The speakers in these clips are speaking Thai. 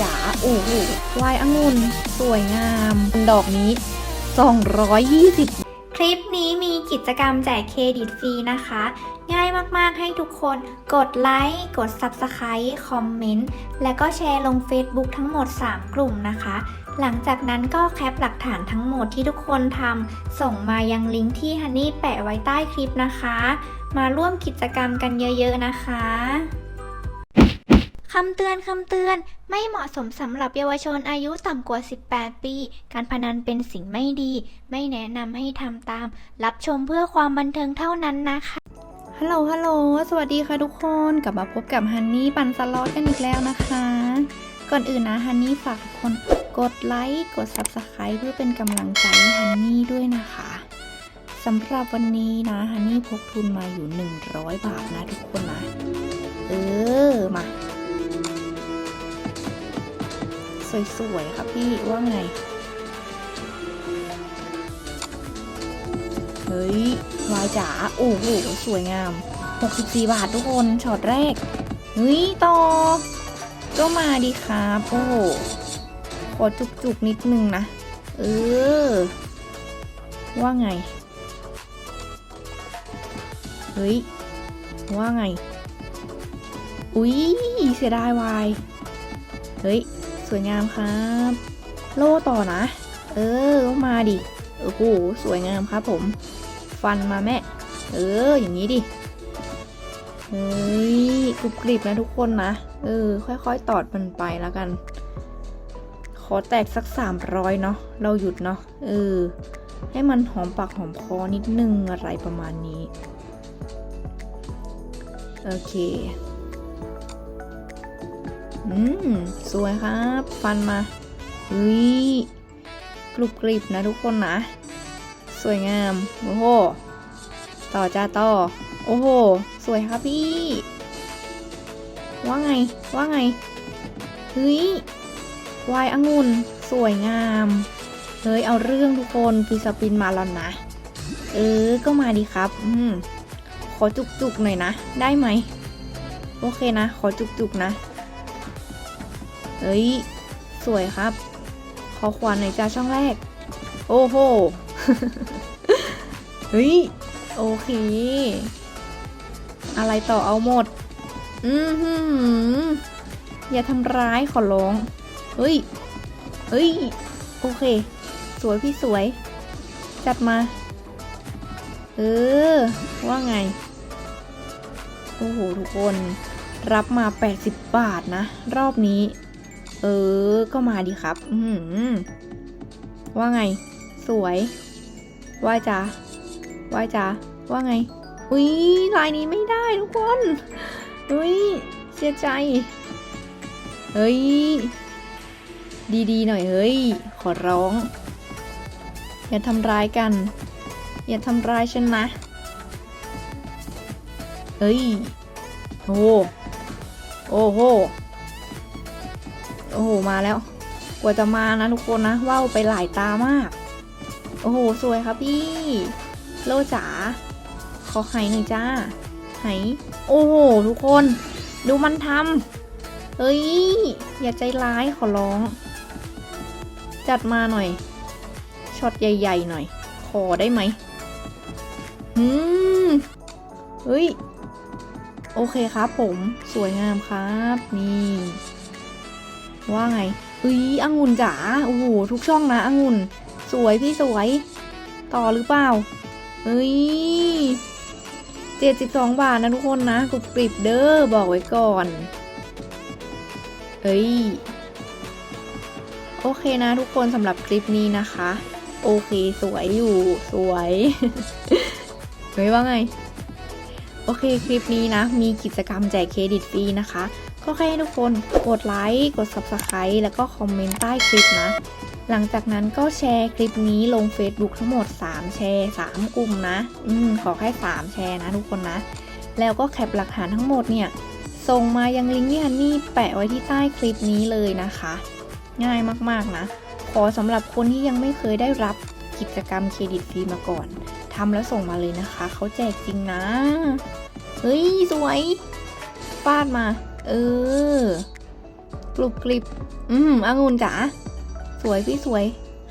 จ๋าโอ้โหวายองุ่นสวยงาม ดอกนี้ 220 คลิปนี้มีกิจกรรมแจกเครดิตฟรีนะคะ ง่ายมากๆให้ทุกคนกดไลค์ กด Subscribe คอมเมนต์ และก็แชร์ลง Facebook ทั้งหมด 3 กลุ่มนะคะ หลังจากนั้นก็แคปหลักฐานทั้งหมดที่ทุกคนทำส่งมายังลิงก์ที่ฮันนี่แปะไว้ใต้คลิปนะคะ มาร่วมกิจกรรมกันเยอะๆนะคะ คำเตือนคำเตือน ไม่เหมาะสมสำหรับเยาวชนอายุต่ำกว่า 18 ปี การพนันเป็นสิ่งไม่ดี ไม่แนะนำให้ทำตาม รับชมเพื่อความบันเทิงเท่านั้นนะคะ ฮัลโหล ฮัลโหล สวัสดีค่ะทุกคน กลับมาพบกับฮันนี่ปันสล็อตกันอีกแล้วนะคะ ก่อนอื่นนะฮันนี่ฝากทุกคนกดไลค์ กด Subscribe เพื่อเป็นกำลังใจให้ฮันนี่ด้วยนะคะสำหรับวันนี้นะฮันนี่พกทุนมาอยู่ 100 บาทนะทุกคนนะ เออ มา สวยๆครับพี่ว่าไง เฮ้ยวายจ๋าโอ้โหสวยงาม 64 บาททุกคนช็อตแรกเฮ้ยต่อ ก็มาดีครับโอ้โหขอจุกๆนิดนึงนะ เออ ว่าไง เฮ้ย ว่าไง อุ๊ย เสียดายวาย เฮ้ย วยงามครับ โล่ต่อนะ เออมาดิโอ้โหสวยงามครับผม ฟันมาแม่ เออ อย่างนี้ดิเฮ้ยกรุบกริบนะทุกคนนะ เออ ค่อยๆ ตอดมันไปแล้วกัน ขอแตกสักสามร้อยเนาะ เราหยุดเนาะ เออ ให้มันหอมปากหอมคอนิดนึงอะไรประมาณนี้ โอเค อืม สวยครับ ฟันมาเฮ้ยกรุบกริบนะทุกคนนะ สวยงาม โอ้โห ต่อจ้าต่อ โอ้โห สวยครับพี่ ว่าไง ว่าไง เฮ้ยวายองุ่น สวยงาม เฮ้ย เอาเรื่องทุกคนฟีสปินมาแล้วนะ เออ ก็มาดีครับ อืม ขอจุกๆหน่อยนะ ได้ไหม โอเคนะ ขอจุกๆนะ เฮ้ย สวยครับ ขอขวานหน่อยจ้าช่องแรก โอ้โห เฮ้ย โอเค อะไรต่อเอาหมด อือหือ อย่าทำร้ายขอร้อง เฮ้ย เฮ้ย โอเค สวยพี่สวย จัดมา เออ ว่าไง โอ้โห ทุกคนรับมา 80 บาทนะ รอบนี้ เออ ก็มาดีครับ อืว่าไง สวย ว่าจ้าว่าจ้าว่าไง อุ้ยลายนี้ไม่ได้ทุกคนอุ้ยเสียใจ เฮ้ย ดีๆหน่อยเฮ้ย ขอร้อง อย่าทำร้ายกัน อย่าทำร้ายฉันนะเฮ้ย โอ้โหโอ้โหโอ้โห มาแล้ว กว่าจะมานะทุกคนนะว่าวไปหลายตามาก โอ้โห สวยครับพี่ โลจ๋าขอไข่หนึ่งจ้าไข่โอ้โห ทุกคน ดูมันทำเฮ้ย อย่าใจร้ายขอร้อง จัดมาหน่อย ช็อตใหญ่ๆหน่อย ขอได้ไหมอืมเฮ้ย โอเคครับผม สวยงามครับ นี่ ว่าไงเฮ้ยองุ่นจ๋าโอ้โหทุกช่องนะองุ่น สวยพี่สวย ต่อหรือเปล่าเฮ้ยเจ็ดสิบสองบาทนะทุกคนนะกรุบกริบเด้อบอกไว้ก่อนเอ้ยโอเคนะทุกคนสำหรับคลิปนี้นะคะ โอเคสวยอยู่สวยเฮ้ยว่าไง โอเคคลิปนี้นะ มีกิจกรรมแจกเครดิตฟรีนะคะ ก็แค่ให้ทุกคนกดไลค์ กด Subscribe แล้วก็คอมเมนต์ใต้คลิปนะ หลังจากนั้นก็แชร์คลิปนี้ลง Facebook ทั้งหมด 3 แชร์ 3 กลุ่มนะ อืม ขอแค่ 3 แชร์นะทุกคนนะ แล้วก็แคปหลักฐานทั้งหมดเนี่ย ส่งมายังลิงก์ที่ฮันนี่แปะไว้ที่ใต้คลิปนี้เลยนะคะ ง่ายมากๆนะ ขอสำหรับคนที่ยังไม่เคยได้รับกิจกรรมเครดิตฟรีมาก่อนทำแล้วส่งมาเลยนะคะ เขาแจกจริงนะ เฮ้ย สวยฟาดมา เออกรุบกริบ อืมองุ่นจ๋าสวยพี่สวย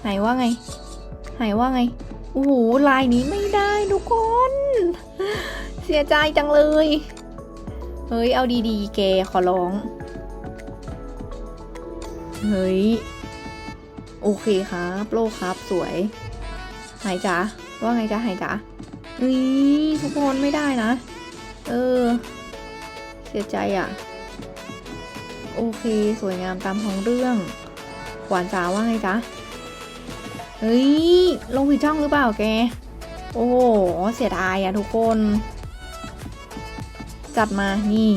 หายว่าไง หายว่าไง โอ้โห ลายนี้ไม่ได้ทุกคน เสียใจจังเลย เฮ้ย เอาดีๆ แก ขอร้อง เฮ้ย โอเคครับโลครับสวย หายจ๋าว่าไงจ๊ะหายจ๋าเฮ้ยทุกคนไม่ได้นะ เออ เสียใจอะ โอเค สวยงามตามท้องเรื่อง หวานจ๋าว่าไงจ๊ะ เฮ้ย ลงผิดช่องหรือเปล่าแก โอ้โห เสียดายอะทุกคน จัดมา นี่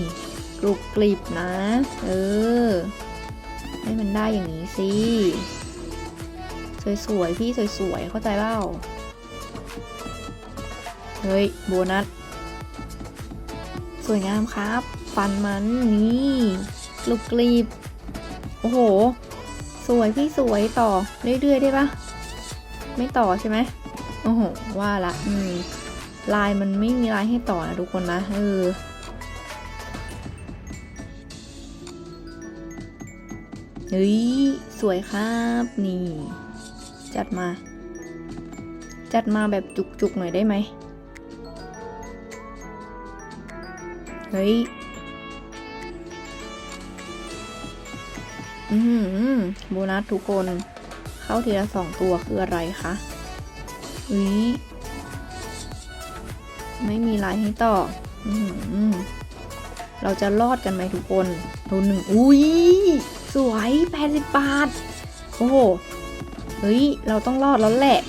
กรุบกริบนะ เออ ให้มันได้อย่างนี้สิ สวยๆ พี่สวยๆ เข้าใจเปล่า เฮ้ย โบนัส สวยงามครับ ฟันมันนี่ กรุบกรีบ โอ้โห สวยพี่สวยต่อเรื่อยๆได้ปะไม่ต่อใช่ไหมโอ้โห ว่าละ อืม ลายมันไม่มีลายให้ต่อนะทุกคนนะ เออเฮ้ย สวยครับ นี่ จัดมา จัดมาแบบจุกๆหน่อยได้ไหมเฮ้ย อือหือโบนัสทุกคน เข้าทีละสองตัวคืออะไรคะอุ้ยไม่มีลายให้ต่อ อือหือเราจะรอดกันไหมทุกคนตัวหนึ่งอุ้ย สวยแปดสิบบาท โอ้โห เฮ้ย เราต้องรอดแล้วแหละ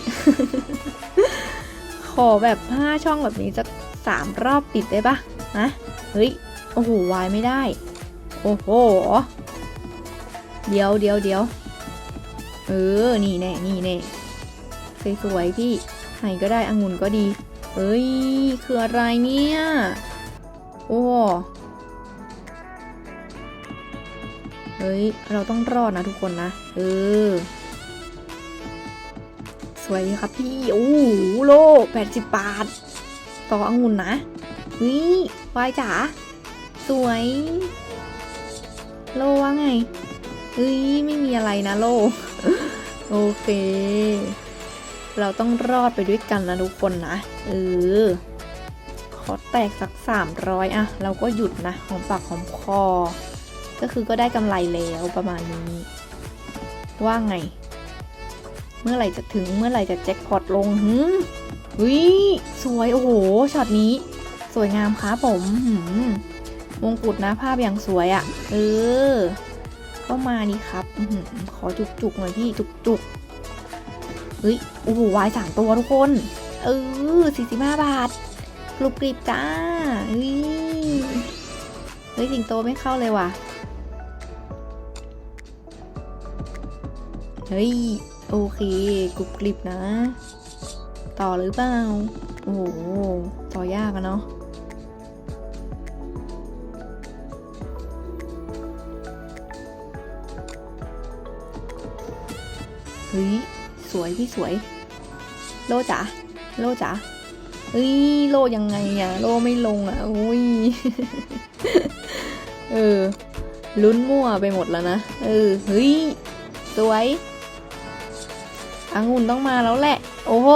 ขอแบบห้าช่องแบบนี้สักสามรอบติดได้ปะฮะเฮ้ย โอ้โห วายไม่ได้ โอ้โห เดี๋ยวเดี๋ยวเดี๋ยวเออ นี่แน่ นี่แน่สวยๆพี่ไห่ก็ได้องุ่นก็ดีเฮ้ย คืออะไรเนี่ย โอ้เฮ้ย เราต้องรอดนะทุกคนนะ เออ สวยครับพี่ โอ้โหโลแปดสิบบาท ต่อองุ่นนะเฮ้ยวายจ๋า สวย โลว่าไง เฮ้ยไม่มีอะไรนะโลโอเค เราต้องรอดไปด้วยกันนะทุกคนนะเออขอแตกสักสามร้อยอะเราก็หยุดนะหอมปากหอมคอ ก็คือก็ได้กำไรแล้วประมาณนี้ว่าไง เมื่อไหร่จะถึงเมื่อไหร่จะแจ็คพอตลงหืมวิสวยโอ้โหช็อตนี้ สวยงามครับผมมมงกุฎนะภาพอย่างสวยอะ่ะเออ ก็มานี่ครับอื้อหือขอจุกๆหน่อยพี่จุกๆเฮ้ยโอ้โหวายสามตัวทุกคน เออสี่สิบห้าบาทกรุบกริบจ้าเฮ้ยเฮ้ยสิงโตไม่เข้าเลยว่ะเฮ้ยโอเคกรุบกริบนะ ต่อหรือเปล่าโอ้โหต่อยากอะเนาะ ฮ้ย สวยพี่สวย โลจ๋าโลจ๋าเฮ้ยโลยังไงอะโลไม่ลงอะอุ้ยเออลุ้นมั่วไปหมดแล้วนะเออเฮ้ยสวยองุ่นต้องมาแล้วแหละ โอ้โห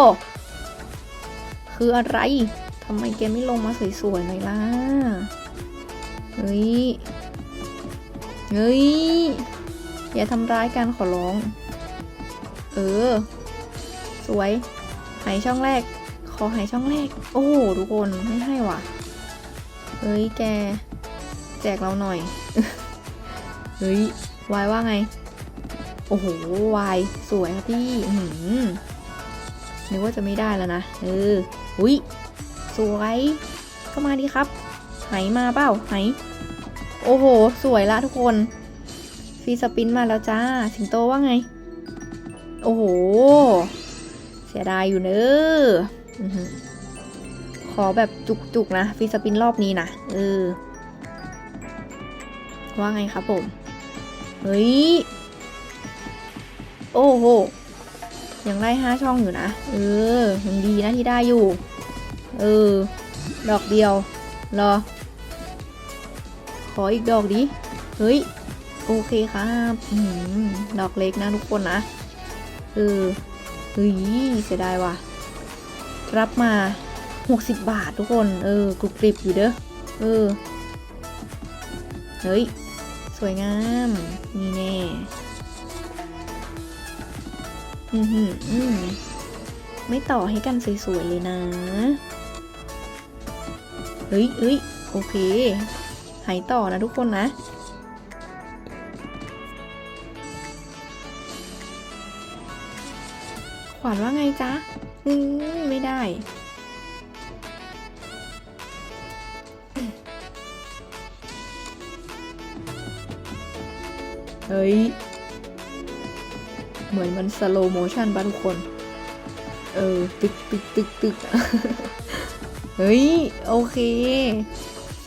คืออะไรทำไมแกไม่ลงมาสวยๆหน่อยล่ะเฮ้ยเฮ้ยอย่าทำร้ายกันขอร้อง เออ สวย หายช่องแรก ขอหายช่องแรก โอ้โหทุกคนไม่ให้ว่ะ เฮ้ยแก แจกเราหน่อย เฮ้ยวายว่าไง โอ้โหวายสวยครับพี่หือนึกว่าจะไม่ได้แล้วนะ เอออุ้ยสวย ก็มาดีครับไหมาเปล่าไหโอ้โห สวยละทุกคน ฟรีสปินมาแล้วจ้า สิงโตว่าไง โอ้โห เสียดายอยู่เนอะขอแบบจุกๆนะฟีสปินรอบนี้นะเออ ว่าไงครับผม เฮ้ย โอ้โห ยังได้ห้าช่องอยู่นะ เออยังดีนะที่ได้อยู่ เออ ดอกเดียว รอ ขออีกดอกดิ เฮ้ย โอเคครับ ดอกเล็กนะทุกคนนะ เออเฮ้ยเสียดายว่ะ รับมา 60 บาททุกคน เออกรุบกริบอยู่เด้อ เออ เฮ้ย สวยงาม นี่แน่ อือหืออืมไม่ต่อให้กันสวยๆเลยนะ เฮ้ยเฮ้ยโอเค หายต่อนะทุกคนนะ ขวัญว่าไงจ๊ะอืมไม่ได้ เฮ้ย เหมือนมันสโลโมชันป่ะทุกคน เออ ตึกตึกตึกตึกเฮ้ย โอเค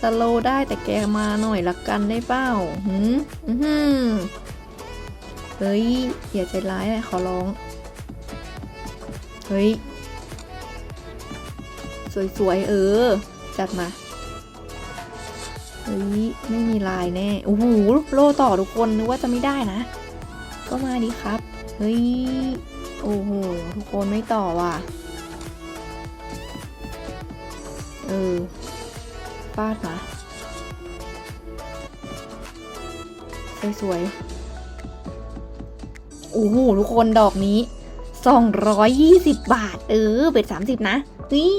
สโลได้แต่แกมาหน่อยละกันได้เปล่าหืมอือหือเฮ้ย อย่าใจร้ายเลยขอร้อง ฮ้ย สวยๆ เออ จัดมา เฮ้ย ไม่มีลายแน่ โอ้โห โลต่อทุกคนนึกว่าจะไม่ได้นะ ก็มาดีครับ เฮ้ย โอ้โห ทุกคนไม่ต่อว่ะ เออฟาดมาสวยๆ โอ้โห ทุกคนดอกนี้ 220 บาท เออเบ็ด30 นะนี่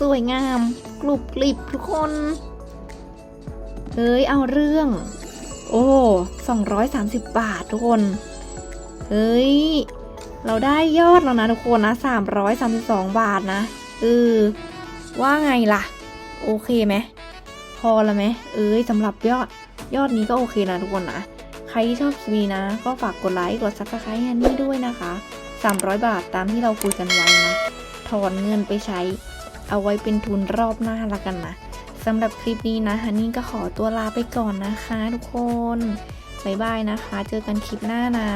สวยงาม กรุบกริบทุกคน เอ้ย เอาเรื่อง โอ้230 บาททุกคนเฮ้ย เราได้ยอดแล้วนะทุกคนนะ 332 บาทนะ เออ ว่าไงล่ะ โอเคไหม พอแล้วไหม เอ้ยสำหรับยอดยอดนี้ก็โอเคนะทุกคนนะ ใครที่ชอบคลิปนี้นะ ก็ฝากกดไลค์ กดซับสไครต์ฮันนี่ด้วยนะคะ 300 บาทตามที่เราคุยกันไว้นะ ถอนเงินไปใช้ เอาไว้เป็นทุนรอบหน้าละกันนะสำหรับคลิปนี้นะฮันนี่ก็ขอตัวลาไปก่อนนะคะทุกคน บ๊ายบายนะคะ เจอกันคลิปหน้านะ